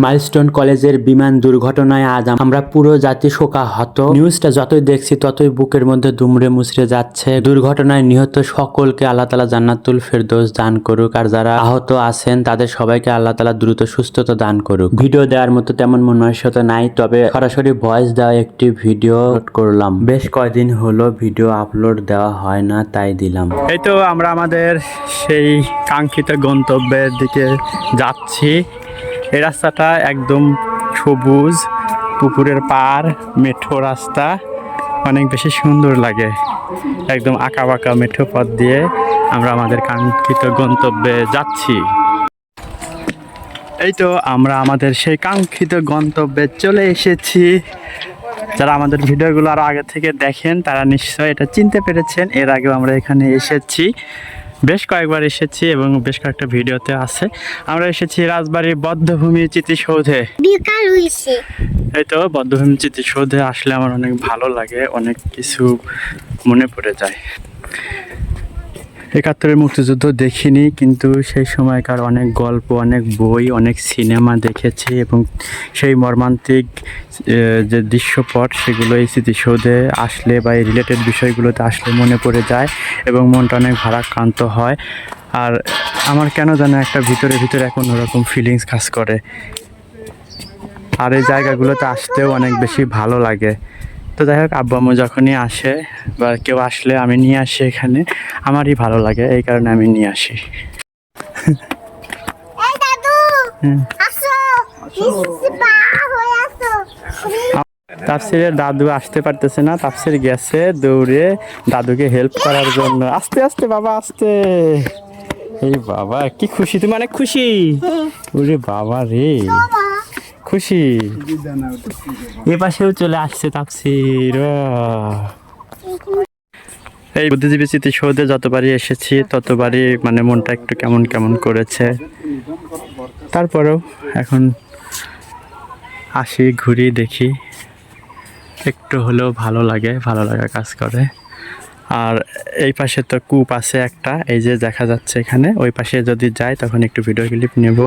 Milestone কলেজের বিমান দুর্ঘটনায় আজ আমরা পুরো জাতি শোকাহত। নিউজটা যতই দেখছি, ততই বুকের মধ্যে দুমড়ে মুচড়ে যাচ্ছে। দুর্ঘটনায় নিহত সকলকে আল্লাহ তালা জান্নাতুল ফেরদৌস দান করুক, আর যারা আহত আছেন, তাদের সবাইকে আল্লাহ তালা দ্রুত সুস্থতা দান করুক। ভিডিও দেওয়ার মতো তেমন মনুষ্যতা নাই, তবে সরাসরি ভয়েস দেওয়া একটি ভিডিও করলাম। বেশ কয়দিন হলো ভিডিও আপলোড দেওয়া হয় না, তাই দিলাম। এই তো আমরা আমাদের সেই কাঙ্ক্ষিত গন্তব্যের দিকে যাচ্ছি। এই রাস্তাটা একদম সবুজ, পুকুরের পার মেঠো রাস্তা, অনেক বেশি সুন্দর লাগে। একদম আঁকা বাঁকা মেঠো পথ দিয়ে আমরা আমাদের কাঙ্ক্ষিত গন্তব্যে যাচ্ছি। এই তো আমরা আমাদের সেই কাঙ্ক্ষিত গন্তব্যে চলে এসেছি। যারা আমাদের ভিডিওগুলো আরও আগে থেকে দেখেন, তারা নিশ্চয়ই এটা চিনতে পেরেছেন। এর আগেও আমরা এখানে এসেছি। বেশ কয়েকবার এসেছি এবং বেশ কয়েকটা ভিডিওতে আছে। আমরা এসেছি রাজবাড়ির বদ্ধভূমি চিতিসৌধে বিকাল হয়েছে এই তো বদ্ধভূমি চিতিসৌধে আসলে আমার অনেক ভালো লাগে অনেক কিছু মনে পড়ে যায়। একাত্তরের মুক্তিযুদ্ধ দেখিনি, কিন্তু সেই সময়কার অনেক গল্প, অনেক বই, অনেক সিনেমা দেখেছি এবং সেই মর্মান্তিক যে দৃশ্যপট, সেগুলো এই স্মৃতিসৌধে আসলে বা এই রিলেটেড বিষয়গুলোতে আসলে মনে পড়ে যায় এবং মনটা অনেক ভারাক্রান্ত হয়। আর আমার কেন যেন একটা ভিতরে ভিতরে এখন ওরকম ফিলিংস কাজ করে। আর এই জায়গাগুলোতে আসতেও অনেক বেশি ভালো লাগে। তো যাই হোক আব্বু আম্মু যখনই আসে বা কেউ আসলে আমি নিয়ে আসি এখানে আমারই ভালো লাগে এই কারণে আমি নিয়ে আসি। দাদু হয়ে। আসো তাফসিরের দাদু আসতে পারতেছে না তাফসির গেছে দৌড়ে দাদুকে হেল্প করার জন্য। আস্তে আস্তে বাবা আস্তে। এই বাবা কি খুশি তুমি অনেক খুশি। ওরে বাবা রে। খুশি? এ পাশেও চলে আসছে তাফসির, আহ। এই বুদ্ধিজীবী স্মৃতিসৌধে যতবারই এসেছি ততবারই মানে মনটা একটু কেমন কেমন করেছে। তারপরেও এখন আসি, ঘুরি, দেখি। একটু হলেও ভালো লাগে, ভালো লাগা কাজ করে। আর এই পাশে তো কূপ আছে একটা, এই যে দেখা যাচ্ছে এখানে, ওই পাশে যদি যাই, তখন একটু ভিডিও ক্লিপ নেব।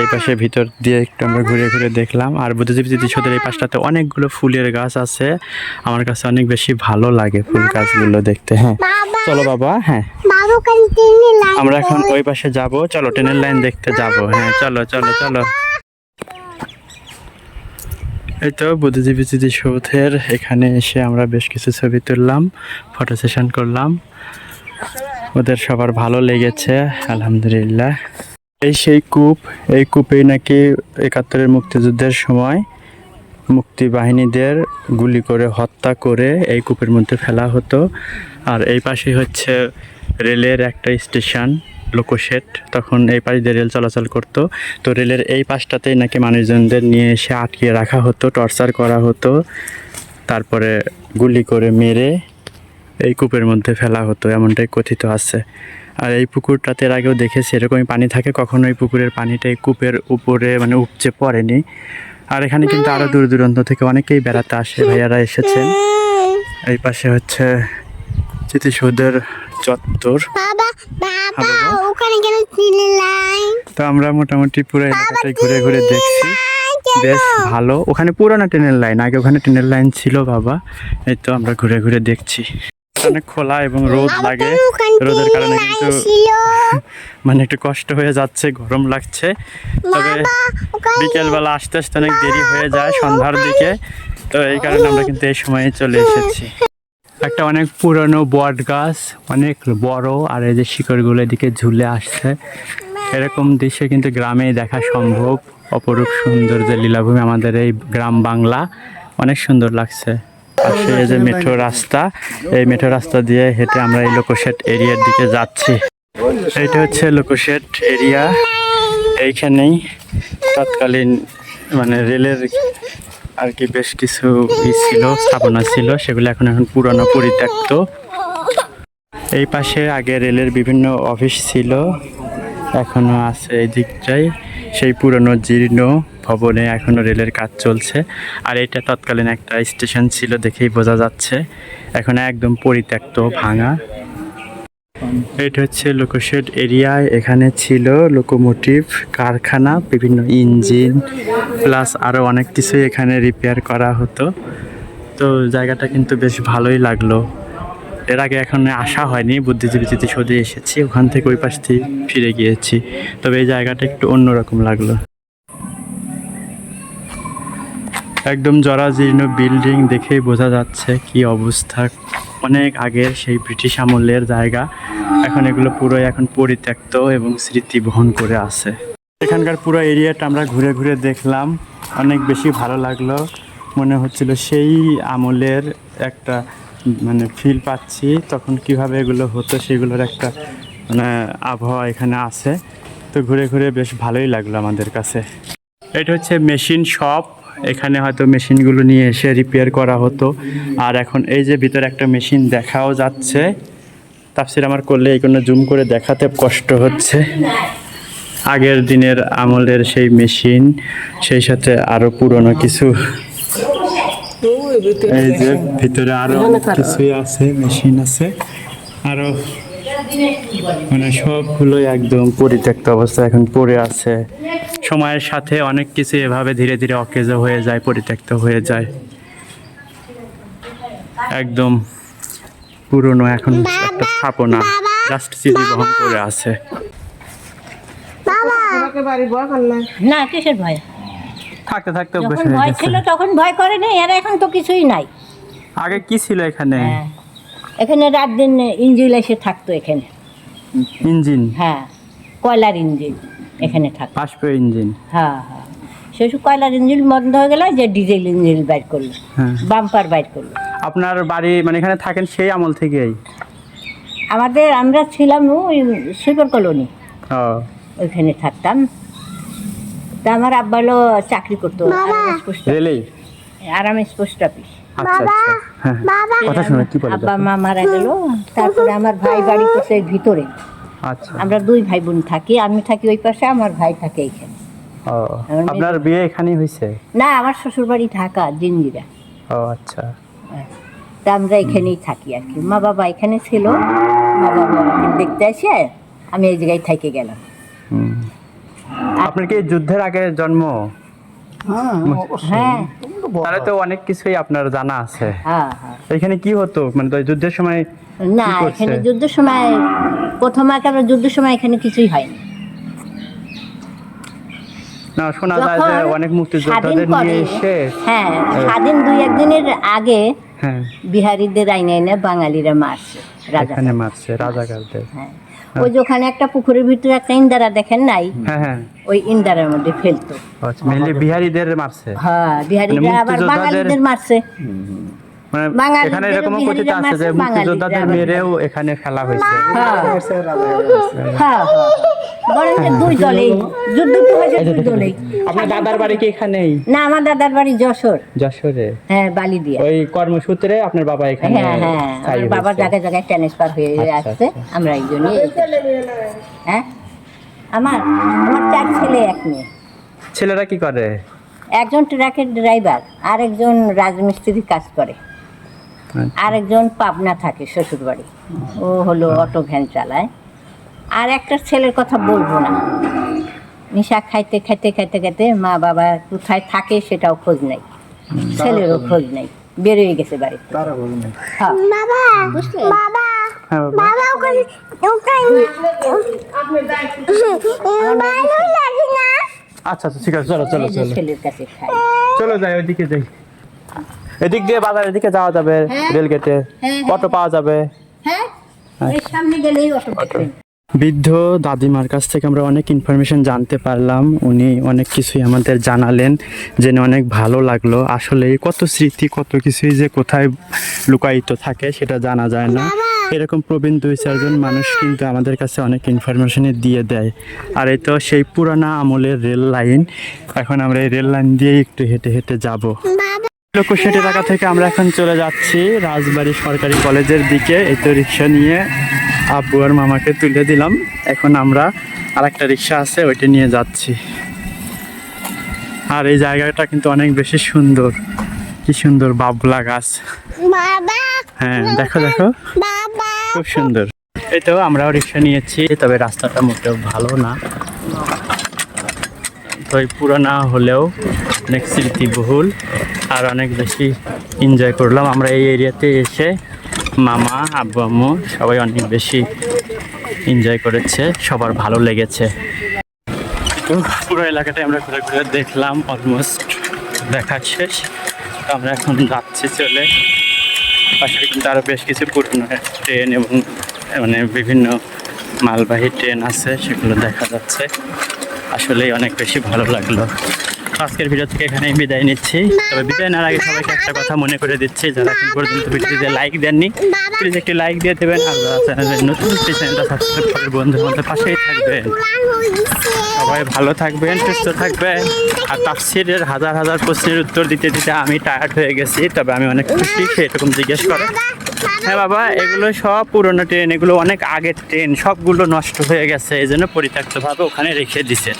এই পাশে ভিতর দিয়ে একটু আমরা ঘুরে ঘুরে দেখলাম। আর বুদ্ধিজীবী স্মৃতিসৌধের এই পাশটাতে অনেকগুলো ফুলের গাছ আছে। আমার কাছে অনেক বেশি ভালো লাগে ফুল গাছগুলো দেখতে হ্যাঁ। চলো বাবা হ্যাঁ। আমরা এখন ওই পাশে যাব। চলো ট্রেনের লাইন দেখতে যাব। হ্যাঁ চলো চলো চলো। এই তো বুদ্ধিজীবী স্মৃতিসৌধের এখানে এসে আমরা বেশ কিছু ছবি তুললাম ফটো সেশন করলাম। ওদের সবার ভালো লেগেছে আলহামদুলিল্লাহ। এই সেই কূপ, এই কূপেই নাকি একাত্তরের মুক্তিযুদ্ধের সময় মুক্তি বাহিনীদের গুলি করে হত্যা করে এই কূপের মধ্যে ফেলা হতো। আর এই পাশে হচ্ছে রেলের একটা স্টেশন লোকোশেড তখন এই পাশ দিয়ে রেল চলাচল করতো। তো রেলের এই পাশটাতেই নাকি মানুষজনদের নিয়ে এসে আটকিয়ে রাখা হতো, টর্চার করা হতো। তারপরে গুলি করে মেরে এই কূপের মধ্যে ফেলা হতো, এমনটাই কথিত আছে। আর এই পুকুরটাতে এর আগেও দেখেছি এরকমই পানি থাকে কখনো এই পুকুরের পানিটা এই কূপের উপরে মানে উপচে পড়েনি। আর এখানে কিন্তু আরও দূর দূরান্ত থেকে অনেকেই বেড়াতে আসে ভাইয়ারা এসেছেন। এই পাশে হচ্ছে স্মৃতিসৌধের চত্বর। হ্যাঁ, তো আমরা মোটামুটি পুরো এলাকাটাই ঘুরে ঘুরে দেখছি। বেশ ভালো। ওখানে পুরোনো ট্রেনের লাইন আগে ওখানে ট্রেনের লাইন ছিল বাবা। এই তো আমরা ঘুরে ঘুরে দেখছি। অনেক খোলা এবং রোদ লাগে। রোদের কারণে কিন্তু মানে একটু কষ্ট হয়ে যাচ্ছে গরম লাগছে। তবে বিকেলবেলা আসতে আসতে অনেক দেরি হয়ে যায় সন্ধ্যার দিকে। তো এই কারণে আমরা কিন্তু এই সময়ে চলে এসেছি। একটা অনেক পুরনো বট গাছ অনেক বড় আর এই যে শিকড়গুলো এদিকে ঝুলে আসছে। এরকম দৃশ্য কিন্তু গ্রামেই দেখা সম্ভব। অপরূপ সুন্দর যে লীলাভূমি আমাদের এই গ্রাম বাংলা। অনেক সুন্দর লাগছে। পাশে যে মেট্রো রাস্তা, এই মেট্রো রাস্তা দিয়ে হেঁটে আমরা এই লোকোশেট এরিয়ার দিকে যাচ্ছি। এটা হচ্ছে লোকোশেট এরিয়া এইখানেই তৎকালীন মানে রেলের আর কি বেশ কিছু ই ছিল, স্থাপনা ছিল, সেগুলো এখন এখন পুরনো, পরিত্যক্ত। এই পাশে আগে রেলের বিভিন্ন অফিস ছিল, এখনও আছে এই দিকটাই সেই পুরনো জীর্ণ ভবনে এখনও রেলের কাজ চলছে। আর এটা তৎকালীন একটা স্টেশন ছিল দেখেই বোঝা যাচ্ছে। এখন একদম পরিত্যক্ত, ভাঙা। এটা হচ্ছে লোকোশেড এরিয়ায় এখানে ছিল লোকোমোটিভ, কারখানা, বিভিন্ন ইঞ্জিন, প্লাস আরও অনেক কিছুই এখানে রিপেয়ার করা হতো। তো জায়গাটা কিন্তু বেশ ভালোই লাগল। এর আগে এখন আসা হয়নি, বুদ্ধিজীবী স্মৃতিসৌধে এসেছি। ওখান থেকে ওই পাশ থেকে ফিরে গিয়েছি। তবে এই জায়গাটা একটু অন্যরকম লাগল। একদম জরাজীর্ণ বিল্ডিং দেখেই বোঝা যাচ্ছে কি অবস্থা। অনেক আগের সেই ব্রিটিশ আমলের জায়গা। এখন এগুলো পুরোই এখন পরিত্যক্ত এবং স্মৃতি বহন করে আছে। এখানকার পুরো এরিয়াটা আমরা ঘুরে ঘুরে দেখলাম। অনেক বেশি ভালো লাগল। মনে হচ্ছিল সেই আমলের একটা মানে ফিল পাচ্ছি। তখন কীভাবে এগুলো হতো সেগুলোর একটা মানে আবহাওয়া এখানে আছে। তো ঘুরে ঘুরে বেশ ভালোই লাগল আমাদের কাছে। এটা হচ্ছে মেশিন শপ এখানে হয়তো মেশিনগুলো নিয়ে এসে রিপেয়ার করা হতো। আর এখন এই যে ভিতরে একটা মেশিন দেখাও যাচ্ছে। তাফসির আমার করলে এগুলো জুম করে দেখাতে কষ্ট হচ্ছে। আগের দিনের আমলের সেই মেশিন, সেই সাথে আরও পুরনো কিছু। এই যে ভিতরে আরও কিছুই আছে, মেশিন আছে। আরও মানে সবগুলোই একদম পরিত্যক্ত অবস্থা এখন পড়ে আছে। সময়ের সাথে অনেক কিছু এভাবে ধীরে ধীরে অকেজ হয়ে যায় পরিত্যক্ত হয়ে যায়। একদম পুরনো এখন একটা স্থাপনা জাস্ট স্মৃতি বহন করে আছে। না কিসের ভয়? থাকতে থাকতে অভ্যাস যখন ভয় ছিল তখন ভয় করে নাই আর এখন তো কিছুই নাই। আগে কি ছিল এখানে? হ্যাঁ। এখানে রাত দিন ইঞ্জিন এসে থাকতো এখানে। ইঞ্জিন? হ্যাঁ কয়লার ইঞ্জিন এখানে থাকতো। বাষ্প ইঞ্জিন? হ্যাঁ হ্যাঁ। সেসব কয়লার ইঞ্জিন বন্ধ হয়ে গেল যে ডিজেল ইঞ্জিন বাইর করল হ্যাঁ। বাম্পার বাইর করল। আপনার বাড়ি মানে এখানে থাকেন সেই আমল থেকেই? আমাদের আমরা ছিলাম ওই সুইপার কলোনি। ওইখানে থাকতাম। তা আমার আব্বা হলো চাকরি করতো রেলেই আরামেস পোস্ট অফিস। আচ্ছা আচ্ছা। হ্যাঁ বাবা। কথা শুনে কি বলে আব্বা মা মারা গেল। তারপরে আমার ভাই বাড়ি করছে ভিতরে। আচ্ছা। আমরা দুই ভাই বোন থাকি আমি থাকি ওই পাশে আমার ভাই থাকে এইখানে ও আপনার বিয়ে এখানেই হয়েছে? না আমার শ্বশুর বাড়ি ঢাকা জিঞ্জিরা। ও আচ্ছা। তা আমরা এখানেই থাকি আর কি। মা বাবা এখানে ছিল। মা বাবা আমাকে দেখতে আসে আমি এই জায়গায় থেকে গেলাম। হুম। আপনার কি যুদ্ধের আগে জন্ম? হ্যাঁ। তাহলে তো অনেক কিছুই আপনার জানা আছে। হ্যাঁ হ্যাঁ। এখানে কি হতো? মানে যুদ্ধের সময় না এখানে যুদ্ধের সময় প্রথম যুদ্ধের সময় এখানে কিছুই হয়নি। না শোনা যায় যে অনেক স্বাধীন মুক্তিযোদ্ধাদের নিয়ে এসে হ্যাঁ স্বাধীন দুই একদিনের আগে হ্যাঁ। বিহারিদের আইনে এনে বাঙালিরা মারছে রাজা মারছে রাজাকারদের। হ্যাঁ। ওই যে ওখানে একটা পুকুরের ভিতরে একটা ইন্দারা দেখেন নাই? হ্যাঁ হ্যাঁ। ওই ইন্দারের মধ্যে ফেলতো। মেনলি বিহারীদের মারছে। হ্যাঁ বিহারিরা মানে আবার মুক্তিযোদ্ধাদের- বাঙালিদের মারছে। মানে এখানে এরকমও কথিত আছে যে মুক্তিযোদ্ধাদের মেরেও এখানে ফেলা হয়েছে। হ্যাঁ। বরং যে দুই দলেই যুদ্ধ তো হয়েছে দুই দলেই। আপনার দাদার বাড়ি কি এখানেই না আমার দাদার বাড়ি যশোর। যশোরে? হ্যাঁ বালি দিয়া ওই কর্মসূত্রে আপনার বাবা এখানে হ্যাঁ হ্যাঁ স্থায়ী আমার বাবা জায়গায় জায়গায় ট্রান্সফার হয়ে আচ্ছা, আসছে আমরা এই জন্যই হ্যাঁ? আমার আমার চার ছেলে এক মেয়ে। ছেলেরা কি করে? একজন ট্রাকের ড্রাইভার আর একজন রাজমিস্ত্রি কাজ করে। আচ্ছা। আরেকজন পাবনা থাকে শ্বশুর বাড়ি ও হলো অটো ভ্যান চালায়। আর একটা ছেলের কথা বলব না। নিশা খাইতে খাইতে খাইতে খাইতে মা বাবা কোথায় থাকে সেটাও খোঁজ নেই। ছেলেরও খোঁজ নাই। বেরোয় গেছে বাড়িতে। হ্যাঁ। হ্যাঁ আচ্ছা আচ্ছা ঠিক আছে চলো চলো চলো। ছেলের কাছে খাই। চলো যাই ওইদিকে যাই। এদিক দিয়ে বাজার এদিকে যাওয়া যাবে হ্যাঁ। রেল গেটে। হ্যাঁ, অটো পাওয়া যাবে। হ্যাঁ এই সামনে গেলেই অটো দেখবেন বৃদ্ধ দাদিমার কাছ থেকে আমরা অনেক ইনফরমেশন জানতে পারলাম। উনি অনেক কিছুই আমাদের জানালেন জেনে অনেক ভালো লাগল। আসলে কত স্মৃতি কত কিছুই যে কোথায় লুকায়িত থাকে সেটা জানা যায় না। এরকম প্রবীণ দুই চারজন মানুষ কিন্তু আমাদের কাছে অনেক ইনফরমেশনই দিয়ে দেয়। আর এই তো সেই পুরানা আমলের রেল লাইন। এখন আমরা এই রেল লাইন দিয়েই একটু হেঁটে হেঁটে যাব। লোকসেট এলাকা থেকে আমরা এখন চলে যাচ্ছি রাজবাড়ী সরকারি কলেজের দিকে। এই তো রিক্সা নিয়ে আব্বু আর মামাকে তুলে দিলাম। এখন আমরা আর একটা রিক্সা আছে ওইটা নিয়ে যাচ্ছি। আর এই জায়গাটা কিন্তু অনেক বেশি সুন্দর। কি সুন্দর বাবলা গাছ। হ্যাঁ দেখো দেখো। খুব সুন্দর। এই তো আমরাও রিক্সা নিয়েছি তবে রাস্তাটা মোটেও ভালো না। তো এই পুরানা হলেও অনেক স্মৃতিবহুল। আর অনেক বেশি এনজয় করলাম। আমরা এই এরিয়াতে এসে মামা, আব্বু, আম্মু সবাই অনেক বেশি এনজয় করেছে। সবার ভালো লেগেছে। পুরো এলাকাটাই আমরা ঘুরে ঘুরে দেখলাম অলমোস্ট দেখা শেষ। তো আমরা এখন যাচ্ছি চলে। পাশে কিন্তু আরও বেশ কিছু পুরনো ট্রেন এবং মানে বিভিন্ন মালবাহী ট্রেন আছে, সেগুলো দেখা যাচ্ছে। আসলেই অনেক বেশি ভালো লাগল। আজকের ভিডিও থেকে এখানেই বিদায় নিচ্ছি। তবে বিদায় নেওয়ার আগে সবাইকে একটা কথা মনে করে দিচ্ছি যারা এখন পর্যন্ত ভিডিওতে লাইক দেননি প্লিজ একটি লাইক দিয়ে দেবেন আর যারা চ্যানেলের নতুন চ্যানেলটা সাবস্ক্রাইব করে বন্ধুর মধ্যে পাশেই থাকবেন। সবাই ভালো থাকবেন সুস্থ থাকবেন। আর তাফসিরের হাজার হাজার প্রশ্নের উত্তর দিতে দিতে আমি টায়ার্ড হয়ে গেছি তবে আমি অনেক খুশি সেরকম জিজ্ঞেস করে। হ্যাঁ বাবা, এগুলো সব পুরনো ট্রেন এগুলো অনেক আগের ট্রেন সবগুলো নষ্ট হয়ে গেছে, এই জন্য পরিত্যক্তভাবে ওখানে রেখে দিছে।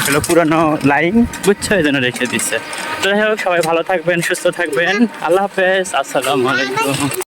এগুলো পুরনো লাইন বুঝছ? এই জন্য রেখে দিছে। তো যাই হোক, সবাই ভালো থাকবেন, সুস্থ থাকবেন। আল্লাহ হাফেজ, আসসালামু আলাইকুম।